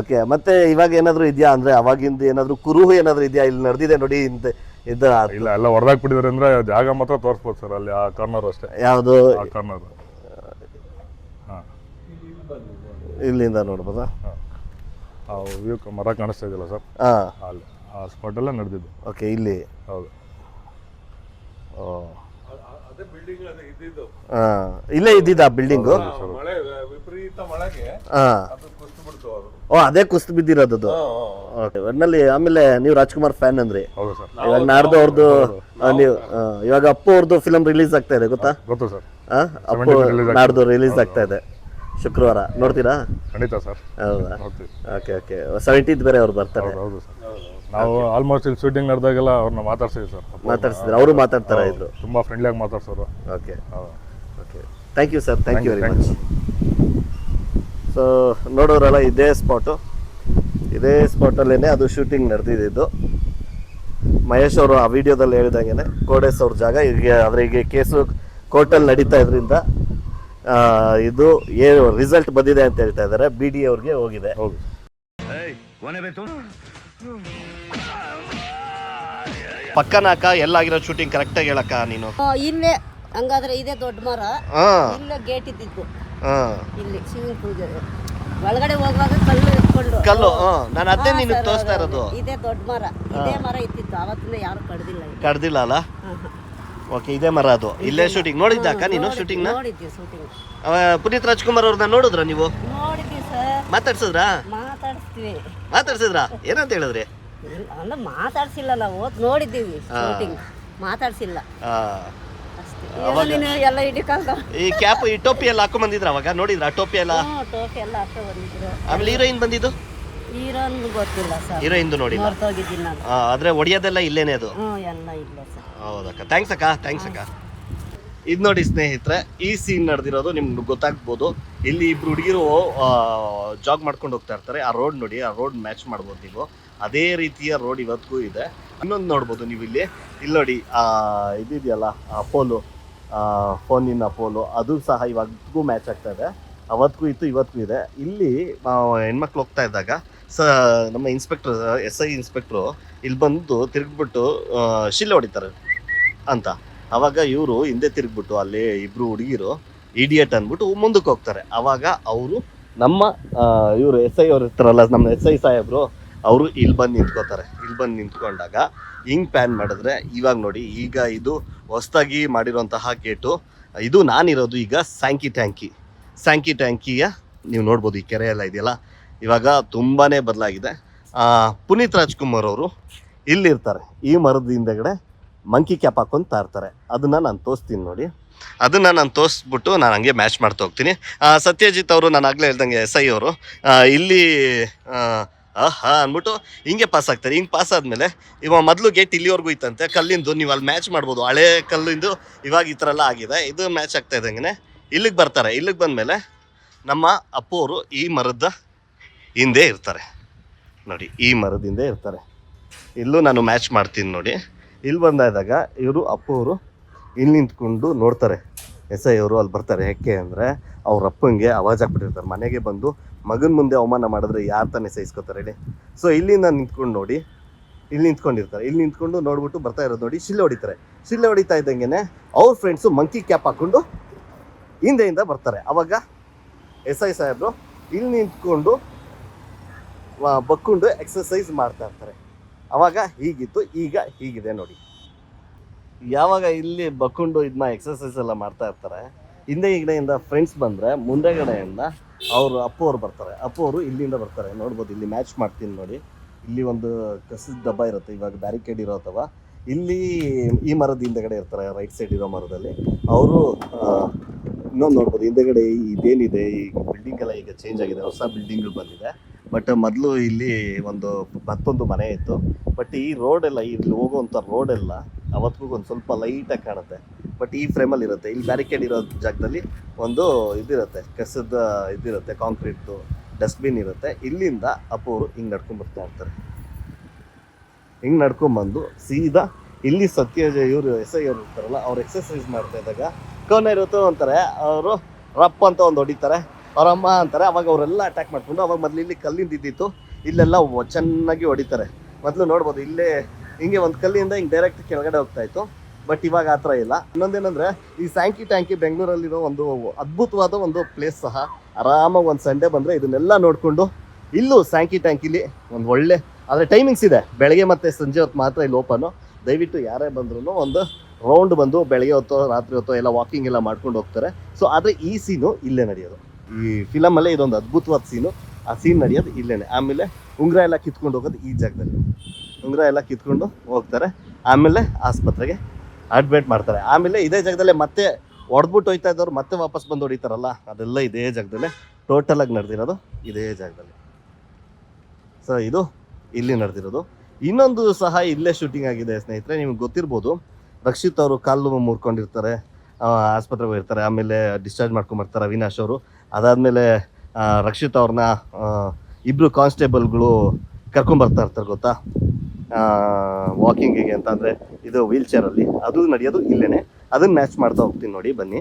ಓಕೆ ಮತ್ತೆ ಇವಾಗ ಏನಾದ್ರು ಇದೆಯಾ? ಅಂದ್ರೆ ಅವಾಗಿಂದ ಏನಾದ್ರು ಕುರುಹು ಏನಾದ್ರು ಇದೆಯಾ? ಇಲ್ಲಿ ನಡೆದಿದೆ ನೋಡಿ ಇಂತ ಇದ್ದ ಇಲ್ಲ ಎಲ್ಲ ಹೊಡೆದಾಕ್ಬಿಟ್ಟಿದ್ರೆ ಅಂದ್ರೆ ಜಾಗ ಮಾತ್ರ ತೋರಿಸ್ಬೋದು ಸರ್ ಅಲ್ಲಿ ಆ ಕಾರ್ನರ್ ಅಷ್ಟೇ. ಯಾವುದು? ಕಾರ್ನರ್ ಹಾಂ. ಇಲ್ಲಿಂದ ನೋಡ್ಬೋದಾ? ವ್ಯೂ ಮರ ಕಾಣಿಸ್ತಾ ಇದೆಯಲ್ಲ ಸರ್? ಹಾಂ. ಅಲ್ಲಿ ಆ ಸ್ಪಾಟಲ್ಲೇ ನಡೆದಿದ್ದು. ಓಕೆ ಇಲ್ಲಿ. ಹೌದು. ಓ. ಅದೇ ಬಿಲ್ಡಿಂಗ್ ಅದೇ ಇದ್ದಿದ್ದು ಹಾ ಇಲ್ಲೇ ಇದ್ದಿದ್ದ ಬಿಲ್ಡಿಂಗು ಆ, ಮಳೆ ವಿಪರೀತ ಮಳೆಗೆ ಹಾ. ಅದು ಕುಸ್ತು ಬಿಡ್ತು ಅವರು. ಓ ಅದೇ ಕುಸ್ತು ಬಿದ್ದಿರೋದು ಓಕೆ ಒಟ್ನಲ್ಲಿ ಆಮೇಲೆ ನೀವು ರಾಜ್ಕುಮಾರ್ ಫ್ಯಾನ್ ಅಂದ್ರಿ. ಹೌದು ಸರ್. ಇವಾಗ ನಾಡ್ದು ಅವ್ರದ್ದು ನೀವು ಆ, ಇವಾಗ ಅಪ್ಪು ಅವ್ರದ್ದು ಫಿಲಮ್ ರಿಲೀಸ್ ಆಗ್ತಾ ಇದೆ ಗೊತ್ತಾ? ಗೊತ್ತು ಸರ್. ಆ? ಅಪ್ಪು ನಾಡ್ದು ರಿಲೀಸ್ ಆಗ್ತಾ ಇದೆ. ಶುಕ್ರವಾರ. ನೋಡ್ತೀರಾ? ಖಂಡಿತ ಸರ್. ಹೌದಾ? ಓಕೆ ಓಕೆ ಸೆವೆಂಟೀತ್ ಬೇರೆ ಅವ್ರು ಬರ್ತಾರೆ. ಹೌದು ಹೌದು ಸರ್. ನಾವು ಆಲ್ಮೋಸ್ಟ್ ಇಲ್ಲಿ ಶೂಟಿಂಗ್ ನಡೆದಾಗೆಲ್ಲ ಅವ್ರನ್ನ ಮಾತಾಡ್ಸಿದ್ವಿ ಸರ್ ಮಾತಾಡ್ಸಿದ್ರು ಅವರು ಮಾತಾಡ್ತಾರ ಇದ್ರು? ತುಂಬ ಫ್ರೆಂಡ್ಲಿಯಾಗಿ ಮಾತಾಡ್ಸೋರು. Okay okay thank you sir thank you very much so ನೋಡೋರಲ್ಲ ಇದೇ ಸ್ಪಾಟು ಇದೇ ಸ್ಪಾಟಲ್ಲೇ ಅದು ಶೂಟಿಂಗ್ ನಡೆದಿದ್ದು. ಮಹೇಶ್ ಅವರು ಆ ವಿಡಿಯೋದಲ್ಲಿ ಹೇಳಿದಂಗೆ ಕೋಡೆಸ್ ಅವ್ರ ಜಾಗ ಈಗ ಆದರೆ ಈಗ ಕೇಸು ಕೋರ್ಟಲ್ಲಿ ನಡೀತಾ ಇದ್ರಿಂದ ಆ, ಇದು ಏನು ರಿಸಲ್ಟ್ ಬಂದಿದೆ ಅಂತ ಹೇಳ್ತಾ ಇದ್ದಾರೆ. ಬಿ ಡಿ ಅವ್ರಿಗೆ ಹೋಗಿದೆ. ಹೌದು. ಪಕ್ಕನಾಕ ಎಲ್ಲಾಗಿರೋ ಶೂಟಿಂಗ್ ಕರೆಕ್ಟಾಗಿ ಹೇಳಕ್ಕ ನೀನು. ಇನ್ನೇ ಇಲ್ಲೇ ಹಂಗಾದ್ರೆ ಇದೇ ದೊಡ್ಡ ಮರ. ಹಾಂ. ಇಲ್ಲೇ ಗೇಟ್ ಇದ್ದಿದ್ದು. ಹಾಂ. ಇಲ್ಲಿ ಸ್ವಿಮ್ಮಿಂಗ್ ಪೂಲ್ ಒಳಗಡೆ ಹೋಗುವಾಗ ಕಲ್ಲು ಎತ್ಕೊಂಡು ಕಲ್ಲು ಹಾಂ. ನಾನು ಅದೇ ಹಾ, ನಿನಗೆ ಸರ್, ತೋರಿಸ್ತಾ ಇರೋದು. ಇದೇ ದೊಡ್ಡ ಮರ. ಇದೇ ಮರ ಇತ್ತಿತ್ತು ಅವತ್ತಿಂದ ಯಾರು ಕಡ್ದಿಲ್ಲ. ಕಡ್ದಿಲ್ಲ ಅಲ್ಲ? ಹಾ, ಹಾ. ಓಕೆ ಇದೇ ಮರ ಅದು. ಇಲ್ಲೇ ಶೂಟಿಂಗ್ ನೋಡಿದ್ದ ಅಕ್ಕ ನೀನು ನೋಡಿದ್ವಿ, ಶೂಟಿಂಗ್ನ ನೋಡಿದ್ವಿ ಶೂಟಿಂಗ್ ಪುನೀತ್ ರಾಜ್ಕುಮಾರ್ ಅವ್ರನ್ನ ನೋಡಿದ್ರ ನೀವು? ನೋಡಿದ್ವಿ ಸರ್. ಮಾತಾಡ್ಸಿದ್ರಾ? ಮಾತಾಡಿಸ್ತೀವಿ. ಮಾತಾಡ್ಸಿದ್ರಾ? ಏನಂತ ಹೇಳಿದ್ರಿ? ಇಲ್ಲ, ಅಂದ್ರೆ ಮಾತಾಡ್ಸಿಲ್ಲ ನಾವು ನೋಡಿದ್ದೀವಿ ಶೂಟಿಂಗ್ ಮಾತಾಡ್ಸಿಲ್ಲ. ಅಷ್ಟೇ. ಎಲ್ಲ ಹಿಡಿಕಂತ ಈ ಕ್ಯಾಪ್ ಈ ಟೋಪಿ ಎಲ್ಲ ಹಾಕೊಂಡ್ ಬಂದಿದ್ರ ಅವಾಗ? ನೋಡಿದ್ರ ಟೋಪಿ ಎಲ್ಲ? ಟೋಪಿ ಎಲ್ಲ ಹಾಕೋ ಬಂದಿದ್ರು. ಆಮೇಲೆ ಹೀರೋಯಿನ್ ಬಂದಿದ್ದು? ಹೀರೋನ್ ಗೊತ್ತಿಲ್ಲ ಸರ್. ಹೀರೋಯಿನ್ ನೋಡಿ ಮರ್ತೋಗಿದ್ದೀನಿ ನಾನು. ಆ, ಆದ್ರೆ ಒಡೆಯೋದೆಲ್ಲ ಇಲ್ಲೇನೆ ಅದು? ಹ್ಞೂ ಎಲ್ಲ ಇಲ್ಲ ಸರ್. ಹೌದಕ್ಕ. ಥ್ಯಾಂಕ್ಸ್ ಅಕ್ಕ ಥ್ಯಾಂಕ್ಸ್ ಅಕ್ಕ. ಇದು ನೋಡಿ ಸ್ನೇಹಿತರೆ ಈ ಸೀನ್ ನಡೆದಿರೋದು ನಿಮ್ಗೆ ಗೊತ್ತಾಗ್ಬೋದು. ಇಲ್ಲಿ ಇಬ್ರು ಹುಡುಗಿರು ಜಾಗ್ ಮಾಡ್ಕೊಂಡು ಹೋಗ್ತಾ ಇರ್ತಾರೆ. ಆ ರೋಡ್ ನೋಡಿ ಆ ರೋಡ್ ಮ್ಯಾಚ್ ಮಾಡ್ಬೋದು ನೀವು. ಅದೇ ರೀತಿಯ ರೋಡ್ ಇವತ್ತಿಗೂ ಇದೆ. ಇನ್ನೊಂದು ನೋಡ್ಬೋದು ನೀವು ಇಲ್ಲಿ. ಇಲ್ಲಿ ನೋಡಿ ಆ ಇದಿದೆಯಲ್ಲ ಅಪೋಲು ಫೋನಿನ ಅಪೋಲು ಅದು ಸಹ ಇವತ್ತಿಗೂ ಮ್ಯಾಚ್ ಆಗ್ತಾ ಇದೆ. ಅವತ್ತಿಗೂ ಇತ್ತು ಇವತ್ತಿಗೂ ಇದೆ. ಇಲ್ಲಿ ಆ, ಹೆಣ್ಮಕ್ಳು ಹೋಗ್ತಾ ಇದ್ದಾಗ ಸ ನಮ್ಮ ಇನ್ಸ್ಪೆಕ್ಟರ್ ಎಸ್ ಐ ಇನ್ಸ್ಪೆಕ್ಟ್ರು ಇಲ್ಲಿ ಬಂದು ತಿರುಗ್ಬಿಟ್ಟು ಶಿಲ್ಲೆ ಹೊಡಿತಾರೆ ಅಂತ. ಅವಾಗ ಇವರು ಹಿಂದೆ ತಿರುಗ್ಬಿಟ್ಟು ಅಲ್ಲಿ ಇಬ್ರು ಹುಡುಗಿರು ಇಡಿಯಟ್ ಅಂದ್ಬಿಟ್ಟು ಮುಂದಕ್ಕೆ ಹೋಗ್ತಾರೆ. ಅವಾಗ ಅವರು ನಮ್ಮ ಇವರು ಎಸ್ ಐ ಅವ್ರು ಇರ್ತಾರಲ್ಲ ನಮ್ಮ ಎಸ್ ಐ ಸಾಹೇಬ್ರು ಅವರು ಇಲ್ಲಿ ಬಂದು ನಿಂತ್ಕೋತಾರೆ. ಇಲ್ಲಿ ಬಂದು ನಿಂತ್ಕೊಂಡಾಗ ಹಿಂಗ್ ಪ್ಯಾನ್ ಮಾಡಿದ್ರೆ ಇವಾಗ ನೋಡಿ, ಈಗ ಇದು ಹೊಸ್ದಾಗಿ ಮಾಡಿರುವಂತಹ ಗೇಟು. ಇದು ನಾನಿರೋದು ಈಗ ಸ್ಯಾಂಕಿ ಟ್ಯಾಂಕಿ. ಸ್ಯಾಂಕಿ ಟ್ಯಾಂಕಿಯ ನೀವು ನೋಡ್ಬೋದು ಈ ಕೆರೆ ಎಲ್ಲ ಇದೆಯಲ್ಲ, ಇವಾಗ ತುಂಬಾ ಬದಲಾಗಿದೆ. ಪುನೀತ್ ರಾಜ್ಕುಮಾರ್ ಅವರು ಇಲ್ಲಿರ್ತಾರೆ. ಈ ಮರದ ಹಿಂದೆಗಡೆ ಮಂಕಿ ಕ್ಯಾಪ್ ಹಾಕೊಂಡು ಇರ್ತಾರೆ ಅದನ್ನ ನಾನು ತೋರಿಸ್ತೀನಿ ನೋಡಿ. ಅದನ್ನ ನಾನು ತೋರಿಸ್ಬಿಟ್ಟು ನಾನು ಹಂಗೆ ಮ್ಯಾಚ್ ಮಾಡ್ತಾ ಹೋಗ್ತೀನಿ. ಸತ್ಯಜಿತ್ ಅವರು ನಾನು ಆಗಲೇ ಹೇಳ್ದಂಗೆ ಎಸ್ ಐ ಅವರು ಇಲ್ಲಿ ಆಹಾ ಅಂದ್ಬಿಟ್ಟು ಹಿಂಗೆ ಪಾಸ್ ಆಗ್ತಾರೆ. ಹಿಂಗೆ ಪಾಸ್ ಆದಮೇಲೆ ಇವಾಗ ಮೊದಲು ಗೇಟ್ ಇಲ್ಲಿವರೆಗೂ ಇತ್ತಂತೆ. ಕಲ್ಲಿಂದು ನೀವು ಅಲ್ಲಿ ಮ್ಯಾಚ್ ಮಾಡ್ಬೋದು. ಹಳೆ ಕಲ್ಲಿಂದು ಇವಾಗ ಈ ಥರ ಎಲ್ಲ ಆಗಿದೆ. ಇದು ಮ್ಯಾಚ್ ಆಗ್ತಾ ಇದ್ದಂಗೆ ಇಲ್ಲಿಗೆ ಬರ್ತಾರೆ. ಇಲ್ಲಿಗೆ ಬಂದಮೇಲೆ ನಮ್ಮ ಅಪ್ಪು ಅವರು ಈ ಮರದ ಹಿಂದೆ ಇರ್ತಾರೆ. ನೋಡಿ, ಈ ಮರದ ಹಿಂದೆ ಇರ್ತಾರೆ. ಇಲ್ಲೂ ನಾನು ಮ್ಯಾಚ್ ಮಾಡ್ತೀನಿ ನೋಡಿ. ಇಲ್ಲಿ ಬಂದಾದಾಗ ಇವರು ಅಪ್ಪು ಅವರು ಇಲ್ಲಿ ನಿಂತ್ಕೊಂಡು ನೋಡ್ತಾರೆ. ಎಸ್ ಐ ಅವರು ಅಲ್ಲಿ ಬರ್ತಾರೆ. ಯಾಕೆ ಅಂದರೆ ಅವ್ರ ಅಪ್ಪಂಗೆ ಅವಾಜ್ ಹಾಕ್ಬಿಟ್ಟಿರ್ತಾರೆ. ಮನೆಗೆ ಬಂದು ಮಗನ ಮುಂದೆ ಅವಮಾನ ಮಾಡಿದ್ರೆ ಯಾರು ತಾನೇ ಸಹಿಸ್ಕೋತಾರೆ ಹೇಳಿ? ಸೊ ಇಲ್ಲಿಂದ ನಿಂತ್ಕೊಂಡು ನೋಡಿ, ಇಲ್ಲಿ ನಿಂತ್ಕೊಂಡಿರ್ತಾರೆ. ಇಲ್ಲಿ ನಿಂತ್ಕೊಂಡು ನೋಡ್ಬಿಟ್ಟು ಬರ್ತಾ ಇರೋದು ನೋಡಿ ಶಿಲ್ಲೆ ಹೊಡಿತಾರೆ. ಶಿಲ್ಲೆ ಹೊಡಿತಾ ಇದ್ದಂಗೆ ಅವ್ರ ಫ್ರೆಂಡ್ಸು ಮಂಕಿ ಕ್ಯಾಪ್ ಹಾಕ್ಕೊಂಡು ಹಿಂದೆಯಿಂದ ಬರ್ತಾರೆ. ಅವಾಗ ಎಸ್ ಐ ಸಾಹೇಬ್ರು ಇಲ್ಲಿ ನಿಂತ್ಕೊಂಡು ಬಕ್ಕೊಂಡು ಎಕ್ಸಸೈಸ್ ಮಾಡ್ತಾ ಇರ್ತಾರೆ. ಅವಾಗ ಹೀಗಿತ್ತು, ಈಗ ಹೀಗಿದೆ ನೋಡಿ. ಯಾವಾಗ ಇಲ್ಲಿ ಬಕ್ಕೊಂಡು ಇದನ್ನ ಎಕ್ಸಸೈಸ್ ಎಲ್ಲ ಮಾಡ್ತಾ ಇರ್ತಾರೆ, ಹಿಂದೆ ಹಿಂದೆಯಿಂದ ಫ್ರೆಂಡ್ಸ್ ಬಂದರೆ ಮುಂದೆಗಡೆಯಿಂದ ಅವರು ಅಪ್ಪು ಅವ್ರು ಬರ್ತಾರೆ. ಅಪ್ಪು ಅವರು ಇಲ್ಲಿಂದ ಬರ್ತಾರೆ. ನೋಡ್ಬೋದು, ಇಲ್ಲಿ ಮ್ಯಾಚ್ ಮಾಡ್ತೀನಿ ನೋಡಿ. ಇಲ್ಲಿ ಒಂದು ಕಸದ ಡಬ್ಬ ಇರುತ್ತೆ. ಇವಾಗ ಬ್ಯಾರಿಕೇಡ್ ಇರೋ ಅಥವಾ? ಇಲ್ಲಿ ಈ ಮರದ ಹಿಂದೆಗಡೆ ಇರ್ತಾರೆ ರೈಟ್ ಸೈಡ್ ಇರೋ ಮರದಲ್ಲಿ. ಅವರು ಇನ್ನೊಂದು ನೋಡ್ಬೋದು, ಹಿಂದೆಗಡೆ ಇದೇನಿದೆ, ಈ ಬಿಲ್ಡಿಂಗ್ ಎಲ್ಲ ಈಗ ಚೇಂಜ್ ಆಗಿದೆ. ಹೊಸ ಬಿಲ್ಡಿಂಗ್ಗಳು ಬಂದಿದೆ. ಬಟ್ ಮೊದಲು ಇಲ್ಲಿ ಒಂದು, ಮತ್ತೊಂದು ಮನೆ ಇತ್ತು. ಬಟ್ ಈ ರೋಡೆಲ್ಲ ಇಲ್ಲಿ ಹೋಗುವಂಥ ರೋಡೆಲ್ಲ ಅವತ್ತಿಗೂ ಒಂದು ಸ್ವಲ್ಪ ಲೈಟಾಗಿ ಕಾಣುತ್ತೆ. ಬಟ್ ಈ ಫ್ರೇಮಲ್ಲಿ ಇರುತ್ತೆ. ಇಲ್ಲಿ ಬ್ಯಾರಿಕೇಡ್ ಇರೋ ಜಾಗದಲ್ಲಿ ಒಂದು ಇದಿರುತ್ತೆ, ಕಸದ ಇದಿರುತ್ತೆ ಕಾಂಕ್ರೀಟ್ದು ಡಸ್ಟ್ಬಿನ್ ಇರುತ್ತೆ. ಇಲ್ಲಿಂದ ಅಪ್ಪವರು ಹಿಂಗೆ ನಡ್ಕೊಂಡ್ ಬರ್ತಾ ಇರ್ತಾರೆ ಹಿಂಗೆ ನಡ್ಕೊಂಬಂದು ಸೀದಾ ಇಲ್ಲಿ ಸತ್ಯಜಯ ಇವರು ಎಸ್ ಐ ಅವ್ರು ಇರ್ತಾರಲ್ಲ, ಅವ್ರು ಎಕ್ಸಸೈಸ್ ಮಾಡ್ತಾ ಇದ್ದಾಗ ಕೋನ ಇರುತ್ತೋ ಅಂತಾರೆ, ಅವರು ರಪ್ಪ ಅಂತ ಒಂದು ಹೊಡಿತಾರೆ, ಅವರಮ್ಮ ಅಂತಾರೆ. ಅವಾಗ ಅವರೆಲ್ಲ ಅಟ್ಯಾಕ್ ಮಾಡ್ಕೊಂಡು ಅವಾಗ ಮೊದಲು ಇಲ್ಲಿ ಕಲ್ಲಿಂದ ಇದ್ದಿತ್ತು. ಇಲ್ಲೆಲ್ಲ ಚೆನ್ನಾಗಿ ಹೊಡಿತಾರೆ. ಮೊದಲು ನೋಡ್ಬೋದು, ಇಲ್ಲೇ ಹಿಂಗೆ ಒಂದು ಕಲ್ಲಿಂದ ಹಿಂಗೆ ಡೈರೆಕ್ಟ್ ಕೆಳಗಡೆ ಹೋಗ್ತಾ ಇತ್ತು. ಬಟ್ ಇವಾಗ ಆ ಇಲ್ಲ. ಇನ್ನೊಂದೇನಂದ್ರೆ, ಈ ಸ್ಯಾಂಕಿ ಟ್ಯಾಂಕಿ ಬೆಂಗಳೂರಲ್ಲಿರೋ ಒಂದು ಅದ್ಭುತವಾದ ಒಂದು ಪ್ಲೇಸ್ ಸಹ ಆರಾಮಾಗಿ ಒಂದು ಸಂಡೇ ಬಂದರೆ ಇದನ್ನೆಲ್ಲ ನೋಡಿಕೊಂಡು ಇಲ್ಲೂ ಸ್ಯಾಂಕಿ ಟ್ಯಾಂಕಿಲಿ ಒಂದು ಒಳ್ಳೆ, ಆದರೆ ಟೈಮಿಂಗ್ಸ್ ಇದೆ. ಬೆಳಗ್ಗೆ ಮತ್ತೆ ಸಂಜೆ ಹೊತ್ತು ಮಾತ್ರ ಇಲ್ಲಿ ಓಪನು ದಯವಿಟ್ಟು ಯಾರೇ ಬಂದ್ರೂ ಒಂದು ರೌಂಡ್ ಬಂದು ಬೆಳಗ್ಗೆ ಹೊತ್ತೋ, ರಾತ್ರಿ ಹೊತ್ತೋ ಎಲ್ಲ ವಾಕಿಂಗ್ ಎಲ್ಲ ಮಾಡ್ಕೊಂಡು ಹೋಗ್ತಾರೆ. ಸೊ ಆದರೆ ಈ ಸೀನು ಇಲ್ಲೇ ನಡೆಯೋದು. ಈ ಫಿಲಮಲ್ಲೇ ಇದೊಂದು ಅದ್ಭುತವಾದ ಸೀನು ಆ ಸೀನ್ ನಡೆಯೋದು ಇಲ್ಲೇನೆ. ಆಮೇಲೆ ಉಂಗುರ ಎಲ್ಲ ಕಿತ್ಕೊಂಡು ಹೋಗೋದು ಈ ಜಾಗದಲ್ಲಿ. ಉಂಗುರ ಎಲ್ಲ ಕಿತ್ಕೊಂಡು ಹೋಗ್ತಾರೆ. ಆಮೇಲೆ ಆಸ್ಪತ್ರೆಗೆ ಅಡ್ಮಿಟ್ ಮಾಡ್ತಾರೆ. ಆಮೇಲೆ ಇದೇ ಜಾಗದಲ್ಲೇ ಮತ್ತೆ ಹೊಡೆದ್ಬಿಟ್ಟು ಹೋಯ್ತಾ ಇದ್ದವ್ರು ಮತ್ತೆ ವಾಪಸ್ ಬಂದು ಹೊಡಿತಾರಲ್ಲ? ಅದೆಲ್ಲ ಇದೇ ಜಾಗದಲ್ಲೇ. ಆಗಿ ನಡೆದಿರೋದು ಇದೇ ಜಾಗದಲ್ಲಿ. ಸೊ ಇದು ಇಲ್ಲಿ ನಡೆದಿರೋದು. ಇನ್ನೊಂದು ಸಹ ಇಲ್ಲೇ ಶೂಟಿಂಗ್ ಆಗಿದೆ ಸ್ನೇಹಿತರೆ, ನಿಮ್ಗೆ ಗೊತ್ತಿರ್ಬೋದು. ರಕ್ಷಿತ್ ಅವರು ಕಾಲು ಮುರ್ಕೊಂಡಿರ್ತಾರೆ. ಆಸ್ಪತ್ರೆಗೆ ಹೋಗಿರ್ತಾರೆ. ಆಮೇಲೆ ಡಿಸ್ಚಾರ್ಜ್ ಮಾಡ್ಕೊಂಬರ್ತಾರೆ ಅವಿನಾಶ್ ಅವರು. ಅದಾದಮೇಲೆ ರಕ್ಷಿತ್ ಅವ್ರನ್ನ ಇಬ್ಬರು ಕಾನ್ಸ್ಟೇಬಲ್ಗಳು ಕರ್ಕೊಂಬರ್ತಾ ಇರ್ತಾರೆ, ಗೊತ್ತಾ? ವಾಕಿಂಗಿಗೆ ಅಂತ ಅಂದರೆ ಇದು ವೀಲ್ ಚೇರಲ್ಲಿ ಅದು ನಡೆಯೋದು ಇಲ್ಲೇನೆ. ಅದನ್ನ ಮ್ಯಾಚ್ ಮಾಡ್ತಾ ಹೋಗ್ತೀನಿ ನೋಡಿ, ಬನ್ನಿ.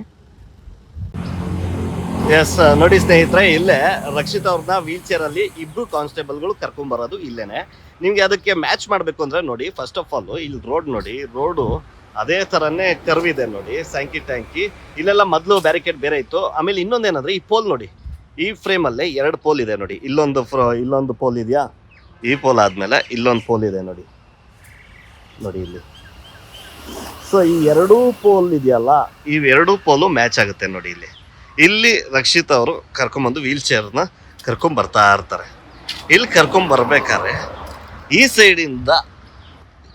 ಎಸ್ ನೋಡಿ ಸ್ನೇಹಿತರೆ, ಇಲ್ಲೇ ರಕ್ಷಿತ್ ಅವ್ರನ್ನ ವೀಲ್ ಚೇರಲ್ಲಿ ಇಬ್ರು ಕಾನ್ಸ್ಟೇಬಲ್ಗಳು ಕರ್ಕೊಂಬರೋದು ಇಲ್ಲೇನೆ. ನಿಮಗೆ ಅದಕ್ಕೆ ಮ್ಯಾಚ್ ಮಾಡಬೇಕು ಅಂದ್ರೆ ನೋಡಿ ಫಸ್ಟ್ ಆಫ್ ಆಲ್ ಇಲ್ಲಿ ರೋಡ್ ನೋಡಿ ರೋಡು ಅದೇ ಥರನೇ ಕರ್ವಿದೆ ನೋಡಿ ಸ್ಯಾಂಕಿ ಟ್ಯಾಂಕಿ ಇಲ್ಲೆಲ್ಲ ಮೊದಲು ಬ್ಯಾರಿಕೇಡ್ ಬೇರೆ ಇತ್ತು. ಆಮೇಲೆ ಇನ್ನೊಂದೇನಂದ್ರೆ ಈ ಪೋಲ್ ನೋಡಿ, ಈ ಫ್ರೇಮಲ್ಲೇ ಎರಡು ಪೋಲ್ ಇದೆ ನೋಡಿ. ಇಲ್ಲೊಂದು ಇಲ್ಲೊಂದು ಪೋಲ್ ಇದೆಯಾ? ಈ ಪೋಲ್ ಆದಮೇಲೆ ಇಲ್ಲೊಂದು ಪೋಲ್ ಇದೆ ನೋಡಿ. ನೋಡಿ ಇಲ್ಲಿ. ಸೊ ಈ ಎರಡೂ ಪೋಲ್ ಇದೆಯಲ್ಲ, ಈ ಎರಡೂ ಪೋಲು ಮ್ಯಾಚ್ ಆಗುತ್ತೆ ನೋಡಿ ಇಲ್ಲಿ. ಇಲ್ಲಿ ರಕ್ಷಿತ್ ಅವರು ಕರ್ಕೊಂಬಂದು ವೀಲ್ ಚೇರ್ನ ಕರ್ಕೊಂಡ್ ಬರ್ತಾ ಇರ್ತಾರೆ. ಇಲ್ಲಿ ಕರ್ಕೊಂಬರ್ಬೇಕಾದ್ರೆ ಈ ಸೈಡಿಂದ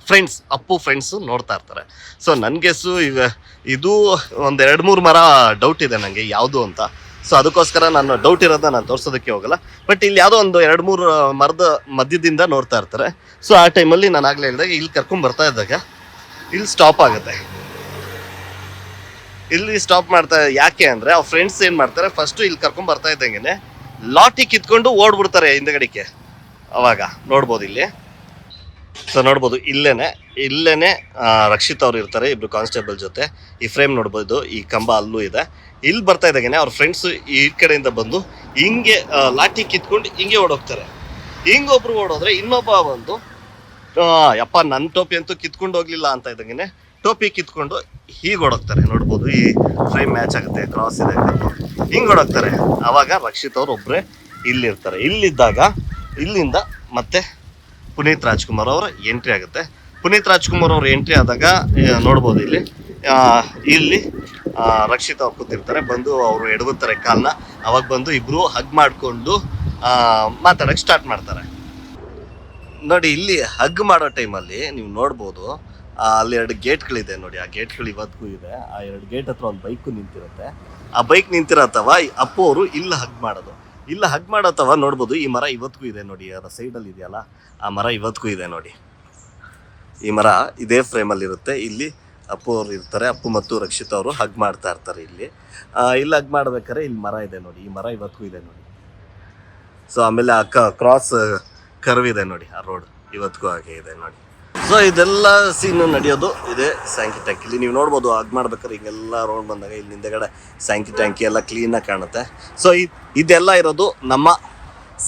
ಫ್ರೆಂಡ್ಸ್ ಅಪ್ಪು ಫ್ರೆಂಡ್ಸು ನೋಡ್ತಾ ಇರ್ತಾರೆ. ಸೊ ನನಗೆಸು ಈಗ ಇದು ಒಂದು ಎರಡು ಮೂರು ಮರ ಡೌಟ್ ಇದೆ ನನಗೆ ಯಾವುದು ಅಂತ. ಸೊ ಅದಕ್ಕೋಸ್ಕರ ನಾನು ಡೌಟ್ ಇರೋದನ್ನ ನಾನು ತೋರಿಸೋದಕ್ಕೆ ಹೋಗಲ್ಲ. ಬಟ್ ಇಲ್ಲಿ ಯಾವುದೋ ಒಂದು ಎರಡು ಮೂರು ಮರದ ಮಧ್ಯದಿಂದ ನೋಡ್ತಾ ಇರ್ತಾರೆ. ಸೊ ಆ ಟೈಮಲ್ಲಿ ನಾನು ಆಗಲೇ ಹೇಳಿದಾಗ ಇಲ್ಲಿ ಕರ್ಕೊಂಡು ಬರ್ತಾ ಇದ್ದಾಗ ಇಲ್ಲಿ ಸ್ಟಾಪ್ ಆಗುತ್ತೆ. ಇಲ್ಲಿ ಸ್ಟಾಪ್ ಮಾಡ್ತಾ ಯಾಕೆ ಅಂದರೆ ಅವ್ರ ಫ್ರೆಂಡ್ಸ್ ಏನು ಮಾಡ್ತಾರೆ? ಫಸ್ಟು ಇಲ್ಲಿ ಕರ್ಕೊಂಡು ಬರ್ತಾ ಇದ್ದಂಗೆ ಲಾಟಿ ಕಿತ್ಕೊಂಡು ಓಡ್ಬಿಡ್ತಾರೆ ಹಿಂದಗಡಿಕೆ ಅವಾಗ ನೋಡ್ಬೋದು ಇಲ್ಲಿ. ಸೊ ನೋಡ್ಬೋದು ಇಲ್ಲೇನೆ. ಇಲ್ಲೇನೆ ಆ, ರಕ್ಷಿತ್ ಅವ್ರು ಇರ್ತಾರೆ ಇಬ್ರು ಕಾನ್ಸ್ಟೇಬಲ್ ಜೊತೆ. ಈ ಫ್ರೇಮ್ ನೋಡ್ಬೋದು ಈ ಕಂಬ ಅಲ್ಲೂ ಇದೆ. ಇಲ್ಲಿ ಬರ್ತಾ ಇದ್ದಾಗೇನೆ ಅವ್ರ ಫ್ರೆಂಡ್ಸ್ ಈ ಕಡೆಯಿಂದ ಬಂದು ಹಿಂಗೆ ಲಾಠಿ ಕಿತ್ಕೊಂಡು ಹಿಂಗೆ ಓಡೋಗ್ತಾರೆ. ಹಿಂಗ ಒಬ್ರು ಓಡೋದ್ರೆ ಇನ್ನೊಬ್ಬ ಬಂದು ಅಪ್ಪ ನನ್ನ ಟೋಪಿ ಅಂತೂ ಕಿತ್ಕೊಂಡು ಹೋಗ್ಲಿಲ್ಲ ಅಂತ ಇದ್ದಂಗೆ ಟೋಪಿ ಕಿತ್ಕೊಂಡು ಹೀಗೆ ಓಡೋಗ್ತಾರೆ. ನೋಡ್ಬೋದು ಈ ಫ್ರೇಮ್ ಮ್ಯಾಚ್ ಆಗುತ್ತೆ ಕ್ರಾಸ್ ಇದೆ ಹಿಂಗೆ ಓಡೋಗ್ತಾರೆ. ಅವಾಗ ರಕ್ಷಿತ್ ಅವ್ರು ಒಬ್ಬರೇ ಇಲ್ಲಿರ್ತಾರೆ. ಇಲ್ಲಿದ್ದಾಗ ಇಲ್ಲಿಂದ ಮತ್ತೆ ಪುನೀತ್ ರಾಜ್ಕುಮಾರ್ ಅವರ ಎಂಟ್ರಿ ಆಗುತ್ತೆ. ಪುನೀತ್ ರಾಜ್ಕುಮಾರ್ ಅವರು ಎಂಟ್ರಿ ಆದಾಗ ನೋಡ್ಬೋದು ಇಲ್ಲಿ. ಇಲ್ಲಿ ರಕ್ಷಿತ ಅವ್ರು ಕೂತಿರ್ತಾರೆ. ಬಂದು ಅವರು ಎಡಗುತ್ತಾರೆ ಕಾಲನ್ನ ಅವಾಗ ಬಂದು ಇಬ್ರು ಹಗ್ ಮಾಡಿಕೊಂಡು ಮಾತಾಡಕ್ಕೆ ಸ್ಟಾರ್ಟ್ ಮಾಡ್ತಾರೆ. ನೋಡಿ, ಇಲ್ಲಿ ಹಗ್ ಮಾಡೋ ಟೈಮಲ್ಲಿ ನೀವು ನೋಡ್ಬೋದು ಅಲ್ಲಿ ಎರಡು ಗೇಟ್ಗಳಿದೆ ನೋಡಿ. ಆ ಗೇಟ್ಗಳು ಇವತ್ತಿಗೂ ಇದೆ. ಆ ಎರಡು ಗೇಟ್ ಹತ್ರ ಒಂದು ಬೈಕು ನಿಂತಿರುತ್ತೆ. ಆ ಬೈಕ್ ನಿಂತಿರತ್ತವ ಅಪ್ಪು ಅವರು ಇಲ್ಲಿ ಹಗ್ ಮಾಡೋದು. ಇಲ್ಲ ಹಗ್ ಮಾಡೋತ್ತವ ನೋಡ್ಬೋದು, ಈ ಮರ ಇವತ್ತಿಗೂ ಇದೆ ನೋಡಿ. ಅದರ ಸೈಡಲ್ಲಿ ಇದೆಯಲ್ಲ? ಆ ಮರ ಇವತ್ತಿಗೂ ಇದೆ ನೋಡಿ. ಈ ಮರ ಇದೇ ಫ್ರೇಮಲ್ಲಿ ಇರುತ್ತೆ. ಇಲ್ಲಿ ಅಪ್ಪು ಅವರು ಇರ್ತಾರೆ. ಅಪ್ಪು ಮತ್ತು ರಕ್ಷಿತ್ ಅವರು ಹಗ್ ಮಾಡ್ತಾ ಇರ್ತಾರೆ ಇಲ್ಲಿ. ಇಲ್ಲಿ ಹಗ್ ಮಾಡ್ಬೇಕಾದ್ರೆ ಇಲ್ಲಿ ಮರ ಇದೆ ನೋಡಿ. ಈ ಮರ ಇವತ್ತಿಗೂ ಇದೆ ನೋಡಿ. ಸೊ ಆಮೇಲೆ ಆ ಕ್ರಾಸ್ ಕರ್ವ್ ಇದೆ ನೋಡಿ. ಆ ರೋಡ್ ಇವತ್ತಿಗೂ ಹಾಗೆ ಇದೆ ನೋಡಿ. ಸೊ ಇದೆಲ್ಲ ಸೀನು ನಡೆಯೋದು ಇದೆ ಸ್ಯಾಂಕಿ ಟ್ಯಾಂಕ್ ಇಲ್ಲಿ ನೀವು ನೋಡ್ಬೋದು ಹಗ್ ಮಾಡ್ಬೇಕಾದ್ರೆ ಹಿಂಗೆಲ್ಲ ರೋಡ್ ಬಂದಾಗ ಇಲ್ಲಿ ಹಿಂದೆಗಡೆ ಸ್ಯಾಂಕಿ ಟ್ಯಾಂಕಿ ಎಲ್ಲ ಕ್ಲೀನಾಗಿ ಕಾಣುತ್ತೆ. ಸೊ ಇದೆಲ್ಲ ಇರೋದು ನಮ್ಮ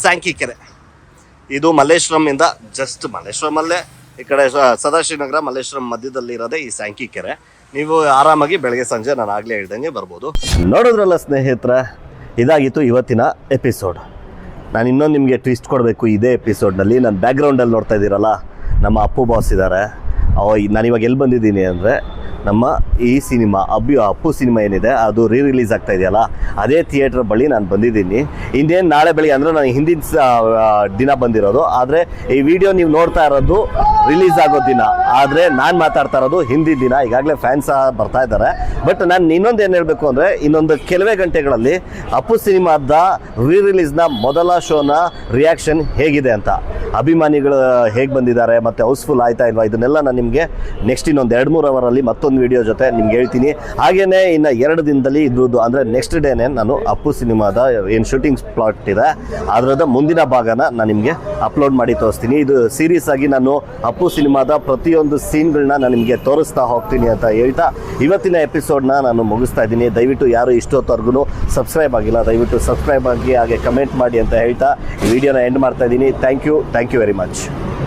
ಸ್ಯಾಂಕಿ ಕೆರೆ. ಇದು ಮಲ್ಲೇಶ್ವರಮಿಂದ ಜಸ್ಟ್ ಮಲ್ಲೇಶ್ವರಮಲ್ಲೇ ಈ ಕಡೆ ಸದಾಶಿವನಗರ, ಮಲ್ಲೇಶ್ವರಂ ಮಧ್ಯದಲ್ಲಿ ಇರೋದೇ ಈ ಸ್ಯಾಂಕಿ ಕೆರೆ. ನೀವು ಆರಾಮಾಗಿ ಬೆಳಗ್ಗೆ ಸಂಜೆ ನಾನು ಆಗಲೇ ಹೇಳ್ದಂಗೆ ಬರ್ಬೋದು. ನೋಡಿದ್ರಲ್ಲ ಸ್ನೇಹಿತರೆ, ಇದಾಗಿತ್ತು ಇವತ್ತಿನ ಎಪಿಸೋಡ್. ನಾನು ಇನ್ನೊಂದು ನಿಮಗೆ ಟ್ವಿಸ್ಟ್ ಕೊಡಬೇಕು ಇದೇ ಎಪಿಸೋಡ್ನಲ್ಲಿ ನಾನು ಬ್ಯಾಕ್ಗ್ರೌಂಡಲ್ಲಿ ನೋಡ್ತಾ ಇದ್ದೀರಲ್ಲ, ನಮ್ಮ ಅಪ್ಪು ಬಾಸ್ ಇದ್ದಾರೆ. ನಾನು ಇವಾಗ ಎಲ್ಲಿ ಬಂದಿದ್ದೀನಿ ಅಂದರೆ ನಮ್ಮ ಈ ಸಿನಿಮಾ ಅಬ್ಬಿ ಅಪ್ಪು ಸಿನಿಮಾ ಏನಿದೆ, ಅದು ರೀ ರಿಲೀಸ್ ಆಗ್ತಾ ಇದೆಯಲ್ಲ, ಅದೇ ಥಿಯೇಟ್ರ್ ಬಳಿ ನಾನು ಬಂದಿದ್ದೀನಿ. ಇನ್ನೇನು ನಾಳೆ ಬೆಳಿಗ್ಗೆ ಅಂದರೆ ನಾನು ಹಿಂದಿನ ದಿನ ಬಂದಿರೋದು. ಆದರೆ ಈ ವಿಡಿಯೋ ನೀವು ನೋಡ್ತಾ ಇರೋದು ರಿಲೀಸ್ ಆಗೋ ದಿನ. ಆದರೆ ನಾನು ಮಾತಾಡ್ತಾ ಇರೋದು ಹಿಂದಿನ ದಿನ. ಈಗಾಗಲೇ ಫ್ಯಾನ್ಸ್ ಬರ್ತಾ ಇದ್ದಾರೆ. ಬಟ್ ನಾನು ಇನ್ನೊಂದು ಏನು ಹೇಳಬೇಕು ಅಂದರೆ, ಇನ್ನೊಂದು ಕೆಲವೇ ಗಂಟೆಗಳಲ್ಲಿ ಅಪ್ಪು ಸಿನಿಮಾದ ರೀ ರಿಲೀಸ್ನ ಮೊದಲ ಶೋನ ರಿಯಾಕ್ಷನ್ ಹೇಗಿದೆ ಅಂತ. ಅಭಿಮಾನಿಗಳು ಹೇಗೆ ಬಂದಿದ್ದಾರೆ ಮತ್ತು ಹೌಸ್ಫುಲ್ ಆಯ್ತಾ ಇಲ್ವಾ? ಇದನ್ನೆಲ್ಲ ನಾನು ನಿಮಗೆ ನೆಕ್ಸ್ಟ್ ಇನ್ನೊಂದು ಎರಡು ಮೂರು ಅವರಲ್ಲಿ ಮತ್ತೊಂದು ವಿಡಿಯೋ ಜೊತೆ ನಿಮ್ಗೆ ಹೇಳ್ತೀನಿ. ಹಾಗೆಯೇ ಇನ್ನು ಎರಡು ದಿನದಲ್ಲಿ ಇದ್ರದ್ದು ಅಂದರೆ ನೆಕ್ಸ್ಟ್ ಡೇನೇ ನಾನು ಅಪ್ಪು ಸಿನಿಮಾದ ಏನು ಶೂಟಿಂಗ್ ಸ್ಪಾಟ್ ಇದೆ, ಅದರದ ಮುಂದಿನ ಭಾಗನ ನಾನು ನಿಮಗೆ ಅಪ್ಲೋಡ್ ಮಾಡಿ ತೋರಿಸ್ತೀನಿ. ಇದು ಸೀರಿಯಸ್ ಆಗಿ ನಾನು ಅಪ್ಪು ಸಿನಿಮಾದ ಪ್ರತಿಯೊಂದು ಸೀನ್ಗಳನ್ನ ನಾನು ನಿಮಗೆ ತೋರಿಸ್ತಾ ಹೋಗ್ತೀನಿ ಅಂತ ಹೇಳ್ತಾ ಇವತ್ತಿನ ಎಪಿಸೋಡ್ನ ನಾನು ಮುಗಿಸ್ತಾ ಇದ್ದೀನಿ. ದಯವಿಟ್ಟು ಯಾರು ಇಷ್ಟೊತ್ತವರೆಗೂ ಸಬ್ಸ್ಕ್ರೈಬ್ ಆಗಿಲ್ಲ, ದಯವಿಟ್ಟು ಸಬ್ಸ್ಕ್ರೈಬ್ ಆಗಿ ಹಾಗೆ ಕಮೆಂಟ್ ಮಾಡಿ ಅಂತ ಹೇಳ್ತಾ ವಿಡಿಯೋನ ಎಂಡ್ ಮಾಡ್ತಾ ಇದ್ದೀನಿ. Thank you thank thank you very much.